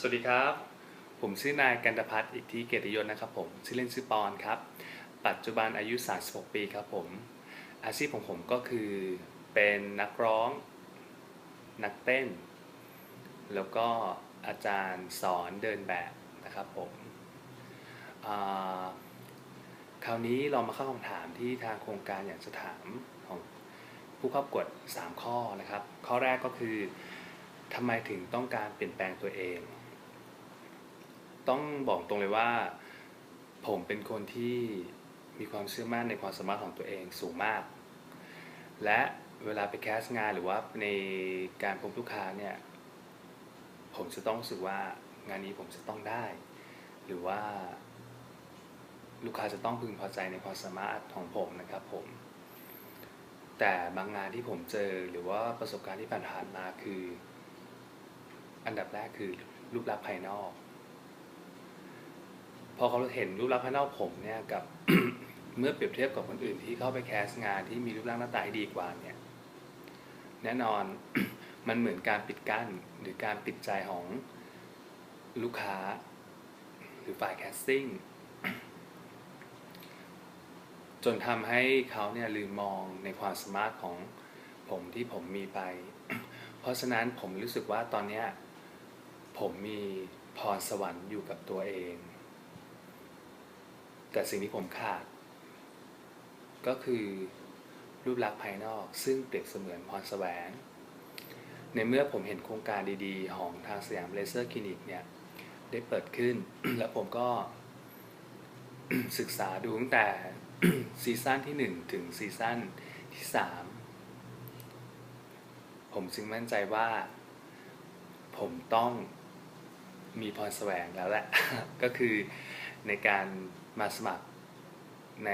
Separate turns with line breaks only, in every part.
สวัสดีครับ ผมชื่อนายกันตพัฒน์อิทธิเกียรติยศนะครับผม ชื่อเล่นชื่อปอนครับ ปัจจุบันอายุ 36 ปีครับผม อาชีพของผมก็คือเป็นนักร้อง นักเต้น แล้วก็อาจารย์สอนเดินแบบนะครับผมคราวนี้เรามาเข้าคำถามที่ทางโครงการอยากจะถามของผู้เข้าประกวด3 ข้อนะครับ ข้อแรกก็คือทำไมถึงต้องการเปลี่ยนแปลงตัวเอง ต้องบอกตรงเลยว่า ผมเป็นคนที่มีความเชื่อมั่นในความสามารถของตัวเองสูงมาก และเวลาไปแคสงานหรือว่าในการพบลูกค้าเนี่ย ผมจะต้องรู้สึกว่างานนี้ผมจะต้องได้ หรือว่าลูกค้าจะต้องพึงพอใจในความสามารถของผมนะครับผม แต่บางงานที่ผมเจอหรือว่าประสบการณ์ที่ผ่านมาคือ อันดับแรกคือรูปลักษณ์ภายนอก พอเขาเห็นรูปลักษณ์ภายนอกผมเนี่ยกับ เมื่อเปรียบเทียบกับคนอื่นที่เข้าไปแคสงานที่มีรูปร่างหน้าตาที่ดีกว่าเนี่ยแน่นอน มันเหมือนการปิดกั้นหรือการปิดใจของลูกค้า หรือฝ่ายแคสติ้งจนทำให้เขาเนี่ยลืมมองในความสมารถของผมที่ผมมีไป เพราะฉะนั้นผมรู้สึกว่าตอนเนี้ยผมมีพรสวรรค์อยู่กับตัวเอง แต่สิ่งที่ผมขาด ก็คือรูปลักษณ์ภายนอกซึ่งเปรียบเสมือนพรแสวงในเมื่อผมเห็นโครงการดีๆ ของทางสยามเลเซอร์คลินิกเนี่ย ได้เปิดขึ้น แล้วผมก็ศึกษาดูตั้งแต่ซีซั่นที่ 1 ถึงซีซั่นที่ 3 ผมจึงมั่นใจว่า ผมต้องมีพรแสวงแล้วแหละ ก็คือในการ มาสมัครใน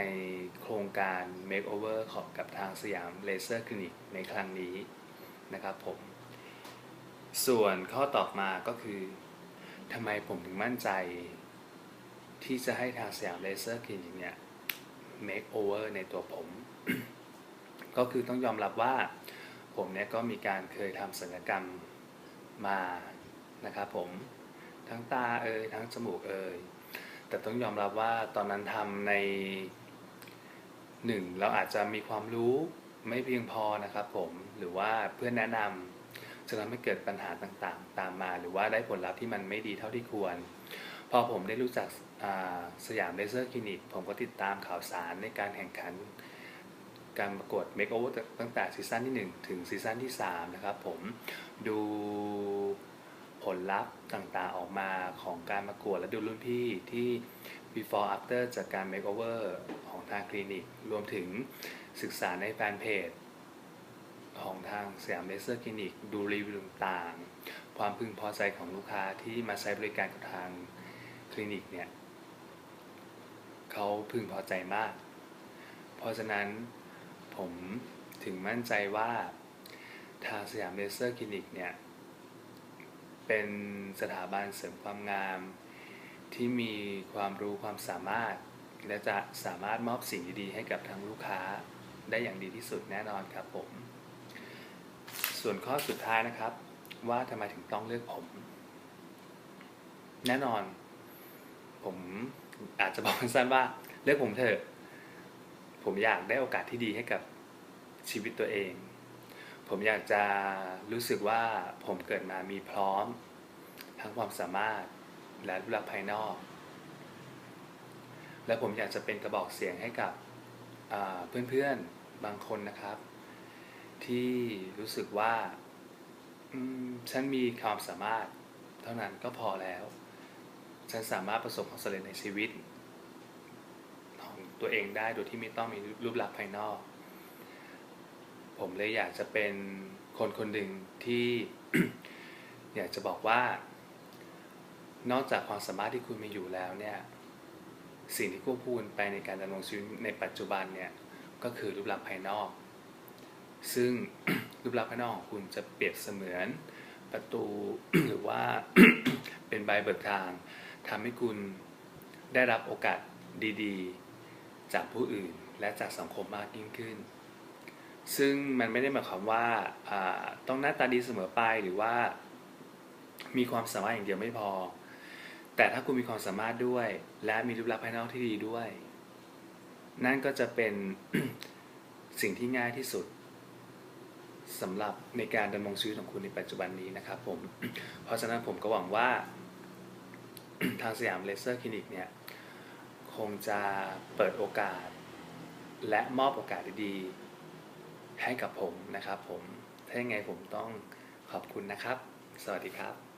โครงการ Makeover ของกับทางสยามเลเซอร์คลินิกในครั้งนี้นะครับผม ส่วนข้อต่อมาก็คือทำไมผมถึงมั่นใจ ที่จะให้ทางสยามเลเซอร์คลินิกเนี่ย make over ในตัวผม ก็คือต้องยอมรับว่าผมเนี่ยก็มีการเคยทำศัลยกรรมมานะครับผมทั้งตาเอ่ยทั้งจมูกเอ่ย แต่ต้องยอมรับว่าตอนนั้นทำในหนึ่งเราอาจจะมีความรู้ไม่เพียงพอนะครับผมหรือว่าเพื่อนแนะนำจะทำให้เกิดปัญหาต่างๆ ตามมา หรือว่าได้ผลลัพธ์ที่มันไม่ดีเท่าที่ควร พอผมได้รู้จักสยามเลเซอร์คลินิกผมก็ติดตามข่าวสารในการแข่งขัน การประกวด Make Over ตั้งแต่ซีซั่นที่ 1 ถึงซีซั่นที่ 3 นะครับผมดู ผลลัพธ์ต่างๆออกมาของการประกวดและดูรุ่นพี่ที่ before after จากการ Make Over ของทางคลินิก รวมถึงศึกษาในแฟนเพจของทางสยามเลเซอร์คลินิก ดูรีวิวต่างๆ ความพึงพอใจของลูกค้าที่มาใช้บริการกับทางคลินิกเนี่ยเขาพึงพอใจมาก เพราะฉะนั้นผมถึงมั่นใจว่าทางสยามเลเซอร์คลินิกเนี่ย เป็นสถาบันเสริมความงาม ที่มีความรู้ความสามารถ และจะสามารถมอบสิ่งดีๆให้กับทางลูกค้าได้อย่างดีที่สุดแน่นอนครับผม ส่วนข้อสุดท้ายนะครับ ว่าทำไมถึงต้องเลือกผม แน่นอน ผมอาจจะบอกสั้นว่าเลือกผมเถอะผมอยากได้โอกาสที่ดีให้กับชีวิตตัวเอง ผมอยากจะรู้สึกว่าผมเกิดมามีพร้อม ทั้งความสามารถและรูปลักษณ์ภายนอก และผมอยากจะเป็นกระบอกเสียงให้กับเพื่อนๆบางคนนะครับ ที่รู้สึกว่าฉันมีความสามารถเท่านั้นก็พอแล้ว ฉันสามารถประสบความสำเร็จในชีวิต ของตัวเองได้โดยที่ไม่ต้องมีรูปลักษณ์ภายนอก ผมเลยอยากจะเป็นคนคนหนึ่งที่อยากจะบอกว่า นอกจากความสามารถที่คุณมีอยู่แล้วเนี่ยสิ่งที่ควบคู่ไปในการดำรงชีวิตในปัจจุบันเนี่ยก็คือรูปลักษณ์ภายนอก ซึ่งรูปลักษณ์ภายนอกของคุณจะเปรียบเสมือนประตูหรือว่าเป็นใบเบิกทางทำให้คุณได้รับโอกาสดีๆ จากผู้อื่นและจากสังคมมากยิ่งขึ้น ซึ่งมันไม่ได้หมายความว่าต้องหน้าตาดีเสมอไปหรือว่า มีความสามารถอย่างเดียวไม่พอ แต่ถ้าคุณมีความสามารถด้วย และมีรูปลักษณ์ภายนอกที่ดีด้วย นั่นก็จะเป็นสิ่งที่ง่ายที่สุดสำหรับในการดำรงชีวิตของคุณในปัจจุบันนี้นะครับผม เพราะฉะนั้นผมก็หวังว่า ทางสยามเลเซอร์คลินิกเนี่ย คงจะเปิดโอกาส และมอบโอกาสดีๆ ให้กับผมนะครับผม ถ้ายังไงผมต้องขอบคุณนะครับ สวัสดีครับ